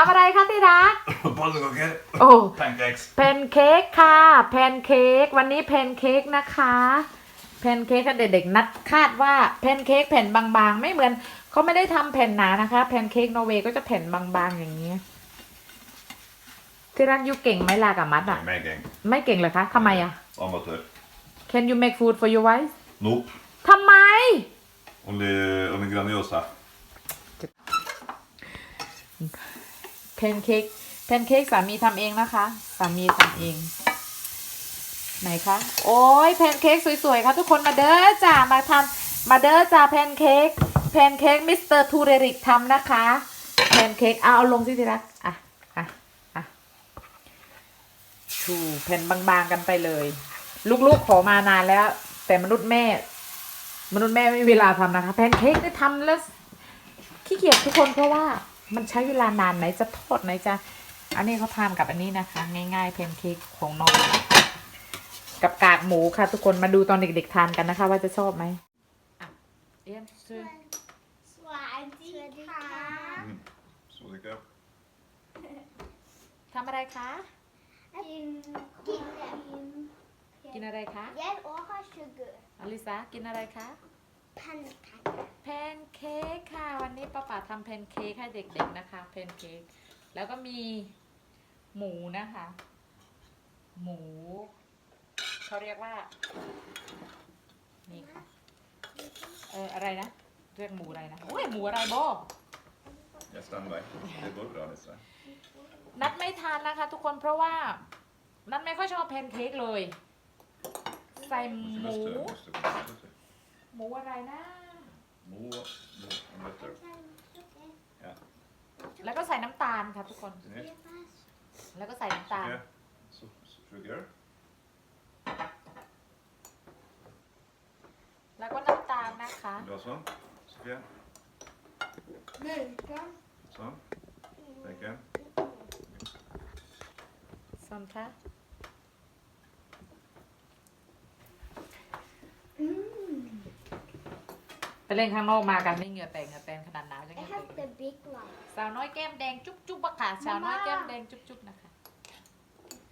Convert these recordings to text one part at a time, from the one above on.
ทำอะไรคะที่รัก Pannekakor. โอ้ Pancakes. แพนเค้กค่ะ แพนเค้กวันนี้แพนเค้กนะคะ แพนเค้กค่ะเด็กๆนัดคาดว่าแพนเค้กแผ่นบางๆ ไม่เหมือนเขาไม่ได้ทำแผ่นหนานะคะ แพนเค้กนอร์เวย์ก็จะแผ่นบางๆอย่างนี้ ที่รักยูเก่งไหมล่ะกับมัดอะ Meg gang. ไม่เก่งเลยคะทำไมอะ Amatør. Can you make food for your wife Nope. ทำไม Only, only Grandiosa. แพนเค้กแพนเค้กสามีทำเองนะคะสามีทำเอง ไหนคะ โอ้ยแพนเค้กสวยๆค่ะทุกคนมาเด้อจ้ามาทำมาเด้อจ้าแพนเค้กแพนเค้กมิสเตอร์ทูเรริกทำนะคะแพนเค้กเอาเอาลงสิทีรักอะอะอะชูแผ่นบางๆกันไปเลย ลูกๆขอมานานแล้ว แต่มนุษย์แม่ มนุษย์แม่ไม่มีเวลาทำนะคะ แพนเค้กได้ทำแล้วขี้เกียจทุกคนเพราะว่า มันใช้เวลานานไหนจะทอดไหนจะ อันนี้เขาทานกับอันนี้นะคะ ง่ายๆเพนเค้กของน้องกับกากหมูค่ะ ทุกคนมาดูตอนเด็กๆทานกันนะคะ ว่าจะชอบไหมอะเอียนซื้อสวัสดีค่ะ Så det kan ทำอะไรคะกินกินกินกินอะไรคะเย็นโอ้ค่ะชูเกอร์อลิซากินอะไรคะพันค่ะแพนเค้กค่ะวั นนี้ป้าป๋าทำแพนเค้กให้เด็กๆนะคะแพนเค้กแล้วก็มีหมูนะคะ หมูเขาเรียกว่า นี่ค่ะ เอออะไรนะเรียกหมูอะไรนะโอ้ยหมูอะไรโบ Jag stannar. Det går bra Lisa. นัดไม่ทานนะคะ ทุกคนเพราะว่า นัดไม่ค่อยชอบแพนเค้กเลย ใส่ห Måste มู buster, måste buster. หมูอะไรนะ Mo, mo, en butter. แล้วก็ใส่น้ำตาลค่ะทุกคน Ner. แล้วก็ใส่น้ำตาล Sugar. Så, sugar. แล้วก็น้ำตาลนะคะ Vill du ha sån? Sofia? หนึ่งกัน Sån. Bacon. ซอนคะ อืม ไปเล่นข้างนอกมากันนี่เหงื่อแตกเหงื่อแตนขนาดหนาวจะเห I งื่อ have แต the ก big one สาวน้อยแก้มแดงจุ๊บจุ๊บอะค่ะสาวน้อยแก้มแดงจุ๊บจุ๊บนะคะ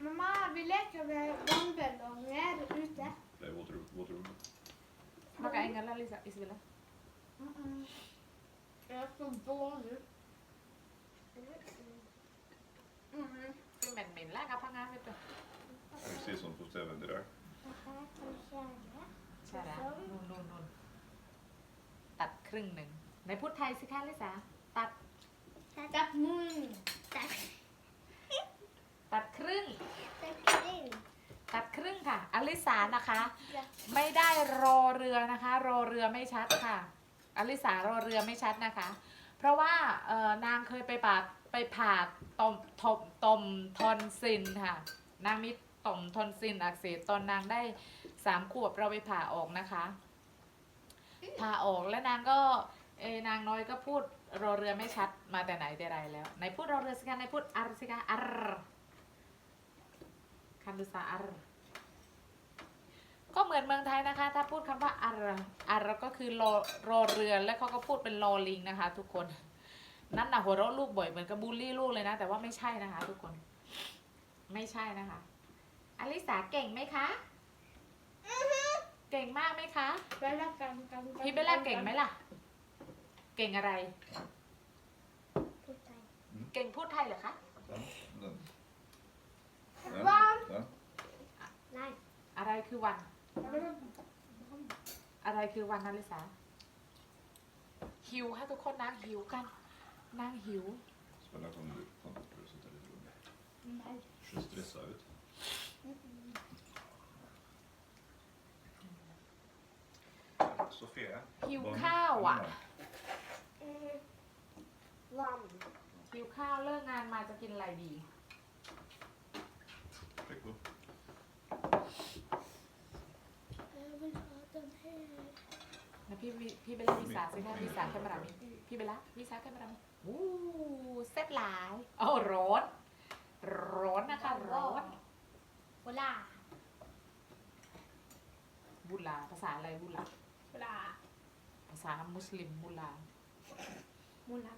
Mamma, vi leker med vannballonger ute. Det är water, water. มากับไอ้เงินแล้วลิซ่าอิสเบลล่า Jag är så dålig. คือเหม็นเหม็นแล้วครับพังงานไม่เป็น Precis som på TVn det där. Det här kan köra. ใช่แล้วนู่นนู่นนู่นตัด ครึ่งหนึ่งในพูดไทยสิคะลิซ่าตัด Tack mun. Tack. ตัดครึ่ง Tack kring. ตัดครึ่งค่ะ อลิสานะคะ ไม่ได้รอเรือนะคะ รอเรือไม่ชัดค่ะ อลิสารอเรือไม่ชัดนะคะ เพราะว่าเอ่อนางเคยไปปาดไปผ่าตมทมตมทอนซินค่ะ นางมีต่อมทอนซินอักเสบตอนนางได้สามขวบเราไปผ่าออกนะคะ ผ่าออกแล้วนางก็เอนางน้อยก็พูดรอเรือไม่ชัดมาแต่ไหนแต่ไรแล้วไหนพูดรอเรือสิคะไหนพูดอาร์สิคะอาร์คันดุสาอาร์ก็เหมือนเมืองไทยนะคะ ถ้าพูดคำว่าอาร์อาร์ก็คือรอรอเรือแล้วเขาก็พูดเป็นรอลิงนะคะ ทุกคนนั่นนะหัวเราะลูกบ่อยเหมือนกับบูลลี่ลูกเลยนะ แต่ว่าไม่ใช่นะคะ ทุกคน ไม่ใช่นะคะอลิสาเก่งไหมคะ เก่งมากไหมคะ Bella kan kan. พี่เบลล่าเก่งไหมล่ะ เก่งอะไรเก่งพูดไทยเหรอคะ Den. Den. Varm. Den. Nej. อะไรคือวัน อะไรคือวันอลิสาหิวค่ะทุกคนนางหิวกัน นางหิว Spela kom du. Kom du och sitta lite lugnt. Nej. Ser stressad ut. Sofia. หิว vad- ข้าวอะ Mm. Varm. หิวข้าวเลิกงานมาจะกินอะไรดี Pekko. Jag vill ha den här. นะพี่วิพี่เบลล่าวิสาสิคะวิสาแคมรามิพี่เบลล่าวิสาแคมรามิอู้เซ็ตหลายโอ้ร้อนร้อนนะคะร้อน Kolla. บุลาภาษาอะไรบุลาาภาษามุสลิมมุลามุลา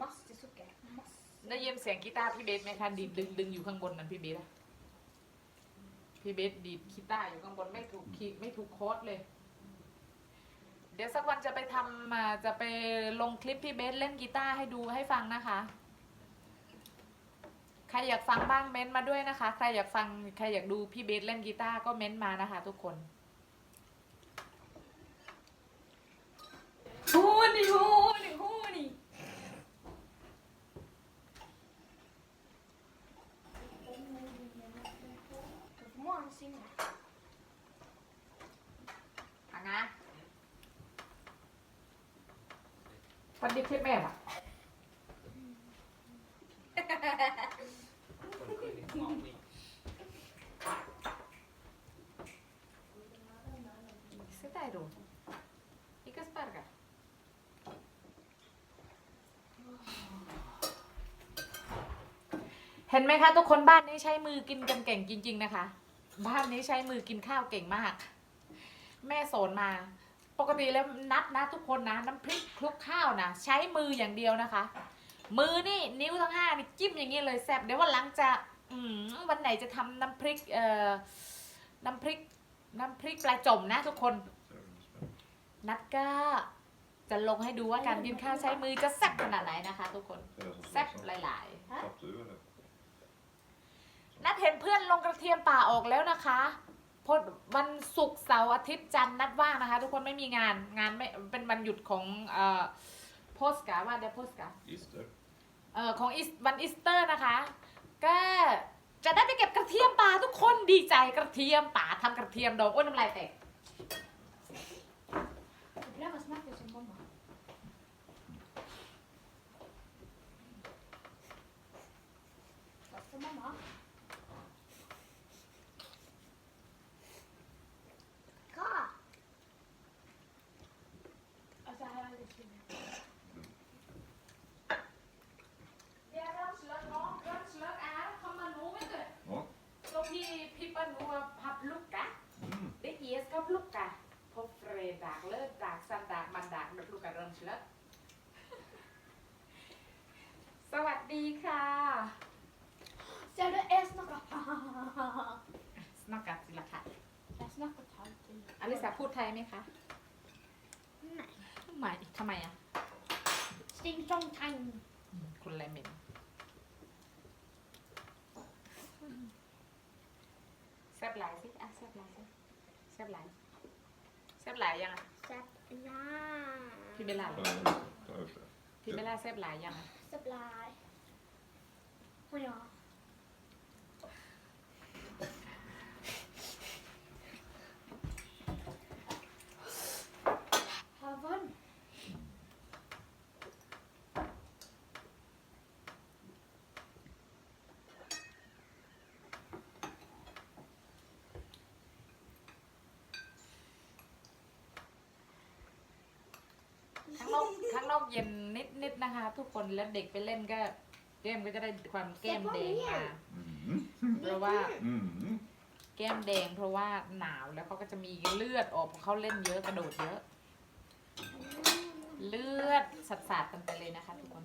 มัสจะสุกแกมัสได้ยินเสียงกีตาร์พี่เบสไหมคะดีดดึงดึงอยู่ข้างบนนั้นพี่เบสอะพี่เบสดีดกีตาร์อยู่ข้างบนไม่ถูกคีไม่ถูกโค้ดเลย เดี๋ยวสักวันจะไปทำอ่าจะไปลงคลิปพี่เบสเล่นกีตาร์ให้ดูให้ฟังนะคะ ใครอยากฟังบ้างเม้นต์มาด้วยนะคะ ใครอยากฟังใครอยากดูพี่เบสเล่นกีตาร์ก็เม้นต์มานะคะ ทุกคนฮูนี่ฮูนี่ฮูนี่ Vansinne. อะนะวันนี้คลิปแม่ปะ ห็นไหมคะทุกคนบ้านนี้ใช้มือกินกันเก่งจริง ๆนะคะ บ้านนี้ใช้มือกินข้าวเก่งมาก แม่สอนมา ปกติแล้วนัดนะทุกคนนะน้ำพริกคลุกข้าวนะใช้มืออย่างเดียวนะคะ มือนี่นิ้วทั้งห้านี่จิ้มอย่างนี้เลยแซ่บเดี๋ยววันหลังจะอืวันไหนจะทำน้ำพริกเอ่อน้ำพริก น้ำพริกปลาจมนะทุกคน นัดก็จะลงให้ดูว่าการกินข้าวใช้มือจะแซ่บขนาดไหนนะคะ ทุกคนแซ่บหลายๆ นัดเห็นเพื่อนลงกระเทียมป่าออกแล้วนะคะพดวันศุกร์เสาร์อาทิตย์จันทร์นัดว่างนะคะ ทุกคนไม่มีงานงานไม่เป็นวันหยุดของเอ่อโพสกาว่าเดโพสกา Ister. เอ่อของอีสวันอีสเตอร์นะคะ ก็จะได้ไปเก็บกระเทียมป่าทุกคนดีใจกระเทียมป่าทำกระเทียมดองโอ้ยน้ำลายแตก Det där var smakligt som mamma. Vad för mamma? Ka! Alltså här är det fint. เดี๋ยวเราเสือกน้องเราเสือกอาเขามาหนู ไม่เกิด Ja. ตัวพี่พี่ปานูพับลูกกะ Mm. ได้เยสกับลูกกะพบเฟรดากเลิศดากสันดากมันดากลูกกะเริ่มเสือกสวัสดีค่ะ Ser du, jag snackar. สนักกัดสิละค่ะ Jag snackar alltid. อลิสาพูดไทยไหมคะ Nej. ไม่ทำไมอะ Sting song tang. คุณไรเมนแซบหลายสิอะแซบหลายสิแซบหลายแซบหลายยังอะ Supply. พี่เบลล่า Ta ta upp det. พี่เบลล่าแซบหลายยังอะ Supply. Och jag. Havan. ข้างนอกข้างนอกเย็นนิดๆนะคะ ทุกคนแล้วเด็กไปเล่นก็แก้มก็จะได้ความแก้มแดงมา Mm. เพราะว่า Mm. แก้มแดง เพราะว่าหนาวแล้วเขาก็จะมีเลือดออกเพราะเขาเล่นเยอะกระโดดเยอะ เลือดสัดสาดกันไปเลยนะคะ ทุกคน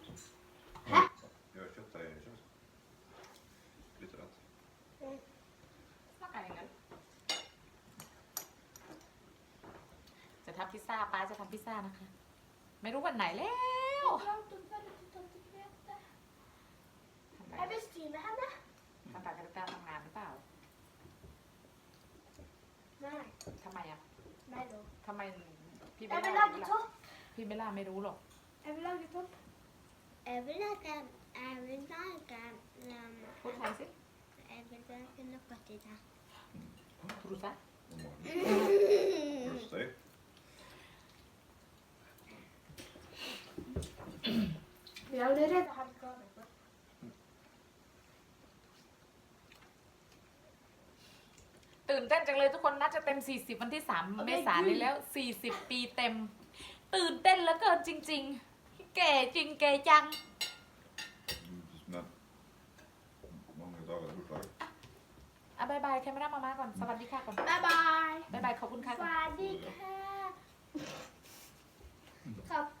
จะทำพิซซ่านะคะ ไม่รู้วันไหนแล้ว Prat om väldigt tante Greta. ทำไม Jag bestämmer henne. ทำตากระตาทำงานหรือเปล่า Nej, ทำไมอะ nej då. ทำไมพี่เบ Jag ล vill ล่า laga topp. พี่เบลล่าไม่รู้หรอก Jag vill laga topp. Jag vill laga, jag vill laga, um, พูดไทยสิ jag vill laga något i det. พูดซะ Och magen. Just det. Nereye daha bir kahve var? Hı. ตื่นเต้นจังเลยทุกคนน่าจะเต็ม 40 วันที่ 3 เมษายนนี้แล้ว 40 ปีเต็ม ตื่นเต้นแล้วเกินจริง ๆ แก่จริงแก่จัง Lyssna. Många dagar förslag. อะบายบายแคมรามามาก่อน สวัสดีค่ะก่อนบายบาย บายบายขอบคุณสค่ะก่วัสดีค่ะขอบ